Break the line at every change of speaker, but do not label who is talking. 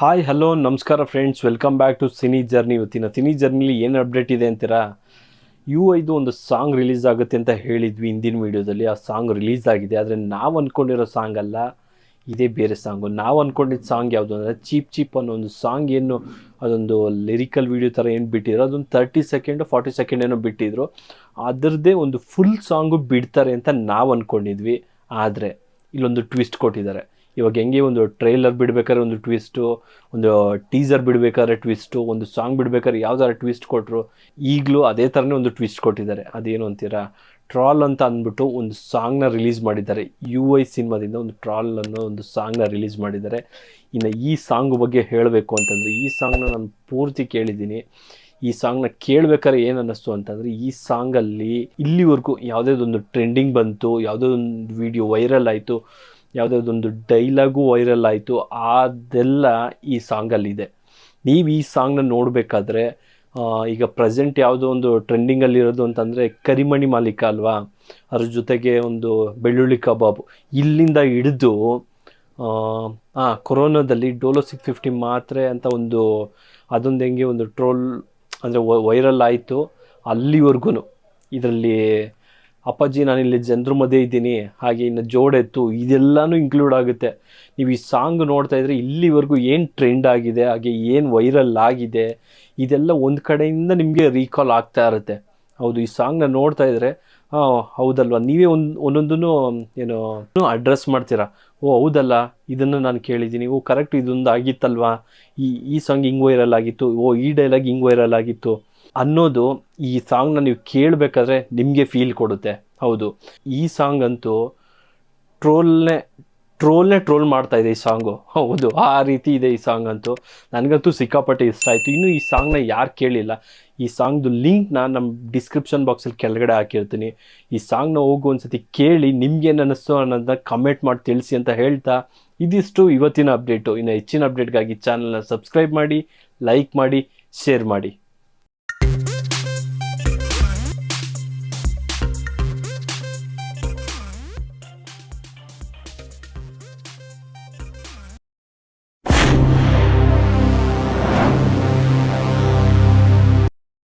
Hi hello ನಮಸ್ಕಾರ friends welcome back to cine journey ಇವತ್ತಿನ cine ಜರ್ನಿಲಿ ಏನು ಅಪ್ಡೇಟ್ ಇದೆ ಅಂತೀರಾ? ಯು ಐದು ಒಂದು ಸಾಂಗ್ ರಿಲೀಸ್ ಆಗುತ್ತೆ ಅಂತ ಹೇಳಿದ್ವಿ ಹಿಂದಿನ ವೀಡಿಯೋದಲ್ಲಿ ಆ ಸಾಂಗ್ ರಿಲೀಸ್ ಆಗಿದೆ. ಆದರೆ ನಾವು ಅಂದ್ಕೊಂಡಿರೋ ಸಾಂಗ್ ಅಲ್ಲ. ಇದೇ ಬೇರೆ ಸಾಂಗು ನಾವು ಅಂದ್ಕೊಂಡಿದ್ದ ಸಾಂಗ್ ಯಾವುದು ಅಂದರೆ ಚೀಪ್ ಚೀಪ್ ಅನ್ನೋ ಒಂದು ಸಾಂಗ್ ಏನು, ಅದೊಂದು ಲಿರಿಕಲ್ ವೀಡಿಯೋ ಥರ ಏನು ಬಿಟ್ಟಿದ್ರು. ಅದೊಂದು ತರ್ಟಿ ಸೆಕೆಂಡು ಫಾರ್ಟಿ ಸೆಕೆಂಡ್ ಏನೋ ಬಿಟ್ಟಿದ್ರು. ಅದರದ್ದೇ ಒಂದು ಫುಲ್ ಸಾಂಗು ಬಿಡ್ತಾರೆ ಅಂತ ನಾವು ಅಂದ್ಕೊಂಡಿದ್ವಿ ಆದರೆ ಇಲ್ಲೊಂದು ಟ್ವಿಸ್ಟ್ ಕೊಟ್ಟಿದ್ದಾರೆ. ಇವಾಗ ಹೆಂಗೆ ಒಂದು ಟ್ರೈಲರ್ ಬಿಡ್ಬೇಕಾದ್ರೆ ಒಂದು ಟ್ವಿಸ್ಟು ಒಂದು ಟೀಸರ್ ಬಿಡಬೇಕಾದ್ರೆ ಟ್ವಿಸ್ಟು ಒಂದು ಸಾಂಗ್ ಬಿಡ್ಬೇಕಾದ್ರೆ ಯಾವ್ದಾರ ಟ್ವಿಸ್ಟ್ ಕೊಟ್ಟರು ಈಗಲೂ ಅದೇ ಥರನೇ ಒಂದು ಟ್ವಿಸ್ಟ್ ಕೊಟ್ಟಿದ್ದಾರೆ. ಅದೇನು ಅಂತೀರಾ? ಟ್ರಾಲ್ ಅಂತ ಅಂದ್ಬಿಟ್ಟು ಒಂದು ಸಾಂಗ್ನ ರಿಲೀಸ್ ಮಾಡಿದ್ದಾರೆ. ಯು ಐ ಸಿನಿಮಾದಿಂದ ಒಂದು ಟ್ರಾಲ್ ಅನ್ನೋ ಒಂದು ಸಾಂಗ್ನ ರಿಲೀಸ್ ಮಾಡಿದ್ದಾರೆ. ಇನ್ನು ಈ ಸಾಂಗ್ ಬಗ್ಗೆ ಹೇಳಬೇಕು ಅಂತಂದರೆ, ಈ ಸಾಂಗ್ನ ನಾನು ಪೂರ್ತಿ ಕೇಳಿದ್ದೀನಿ. ಈ ಸಾಂಗ್ನ ಕೇಳಬೇಕಾದ್ರೆ ಏನು ಅನ್ನಿಸ್ತು ಅಂತಂದರೆ, ಈ ಸಾಂಗಲ್ಲಿ ಇಲ್ಲಿವರೆಗೂ ಯಾವುದೇದೊಂದು ಟ್ರೆಂಡಿಂಗ್ ಬಂತು, ಯಾವುದೋ ಒಂದು ವಿಡಿಯೋ ವೈರಲ್ ಆಯಿತು ಯಾವುದಾದೊಂದು ಡೈಲಾಗು ವೈರಲ್ ಆಯಿತು, ಅದೆಲ್ಲ ಈ ಸಾಂಗಲ್ಲಿದೆ ನೀವು ಈ ಸಾಂಗ್ನ ನೋಡಬೇಕಾದ್ರೆ ಈಗ ಪ್ರೆಸೆಂಟ್ ಯಾವುದೋ ಒಂದು ಟ್ರೆಂಡಿಂಗಲ್ಲಿರೋದು ಅಂತಂದರೆ ಕರಿಮಣಿ ಮಾಲೀಕ ಅಲ್ವಾ? ಅದ್ರ ಜೊತೆಗೆ ಒಂದು ಬೆಳ್ಳುಳ್ಳಿ ಕಬಾಬು. ಇಲ್ಲಿಂದ ಹಿಡಿದು ಹಾಂ ಕೊರೋನಾದಲ್ಲಿ ಡೋಲೋ ಸಿಕ್ಸ್ ಫಿಫ್ಟಿ ಮಾತ್ರೆ ಅಂತ ಒಂದು, ಅದೊಂದು ಹೆಂಗೆ ಒಂದು ಟ್ರೋಲ್ ಅಂದರೆ ವೈರಲ್ ಆಯಿತು ಅಲ್ಲಿವರೆಗೂ ಇದರಲ್ಲಿ ಅಪ್ಪಾಜಿ ನಾನಿಲ್ಲಿ ಜನರ ಮಧ್ಯೆ ಇದ್ದೀನಿ, ಹಾಗೆ ಇನ್ನು ಜೋಡೆತ್ತು ಇದೆಲ್ಲನೂ ಇನ್ಕ್ಲೂಡ್ ಆಗುತ್ತೆ. ನೀವು ಈ ಸಾಂಗ್ ನೋಡ್ತಾ ಇದ್ರೆ ಇಲ್ಲಿವರೆಗೂ ಏನು ಟ್ರೆಂಡ್ ಆಗಿದೆ, ಹಾಗೆ ಏನು ವೈರಲ್ ಆಗಿದೆ, ಇದೆಲ್ಲ ಒಂದು ಕಡೆಯಿಂದ ನಿಮಗೆ ರೀಕಾಲ್ ಆಗ್ತಾ ಇರುತ್ತೆ. ಹೌದು, ಈ ಸಾಂಗ್ನ ನೋಡ್ತಾ ಇದ್ರೆ ಹಾಂ ಹೌದಲ್ವಾ? ನೀವೇ ಒಂದು, ಒಂದೊಂದನ್ನು, ಏನು ಅಡ್ರೆಸ್ ಮಾಡ್ತೀರಾ? ಓ, ಹೌದಲ್ಲ, ಇದನ್ನು ನಾನು ಕೇಳಿದ್ದೀನಿ. ಓ ಕರೆಕ್ಟ್ ಇದೊಂದು ಆಗಿತ್ತಲ್ವಾ? ಈ ಈ ಸಾಂಗ್ ಹಿಂಗೆ ವೈರಲ್ ಆಗಿತ್ತು. ಓ, ಈ ಡೈಲಾಗ್ ಹಿಂಗೆ ವೈರಲ್ ಆಗಿತ್ತು. ಅನ್ನೋದು ಈ ಸಾಂಗ್ನ ನೀವು ಕೇಳಬೇಕಾದ್ರೆ ನಿಮಗೆ ಫೀಲ್ ಕೊಡುತ್ತೆ. ಹೌದು. ಈ ಸಾಂಗ್ ಅಂತೂ ಟ್ರೋಲ್ನೇ ಟ್ರೋಲ್ನೇ ಟ್ರೋಲ್ ಮಾಡ್ತಾ ಇದೆ ಈ ಸಾಂಗು ಹೌದು, ಆ ರೀತಿ ಇದೆ ಈ ಸಾಂಗ್ ಅಂತೂ. ನನಗಂತೂ ಸಿಕ್ಕಾಪಟ್ಟೆ ಇಷ್ಟ ಆಯಿತು. ಇನ್ನೂ ಈ ಸಾಂಗ್ನ ಯಾರು ಕೇಳಿಲ್ಲ. ಈ ಸಾಂಗ್ದು ಲಿಂಕ್ನ ನಮ್ಮ ಡಿಸ್ಕ್ರಿಪ್ಷನ್ ಬಾಕ್ಸಲ್ಲಿ ಕೆಳಗಡೆ ಹಾಕಿರ್ತೀನಿ. ಈ ಸಾಂಗ್ನ ಹೋಗು ಒಂದ್ಸತಿ ಕೇಳಿ ನಿಮ್ಗೇನು ಅನ್ನಿಸ್ತು ಅನ್ನೋದನ್ನ ಕಮೆಂಟ್ ಮಾಡಿ ತಿಳಿಸಿ ಅಂತ ಹೇಳ್ತಾ ಇದಿಷ್ಟು ಇವತ್ತಿನ ಅಪ್ಡೇಟು ಇನ್ನು ಹೆಚ್ಚಿನ ಅಪ್ಡೇಟ್ಗಾಗಿ ಚಾನಲ್ನ ಸಬ್ಸ್ಕ್ರೈಬ್ ಮಾಡಿ ಲೈಕ್ ಮಾಡಿ ಶೇರ್ ಮಾಡಿ.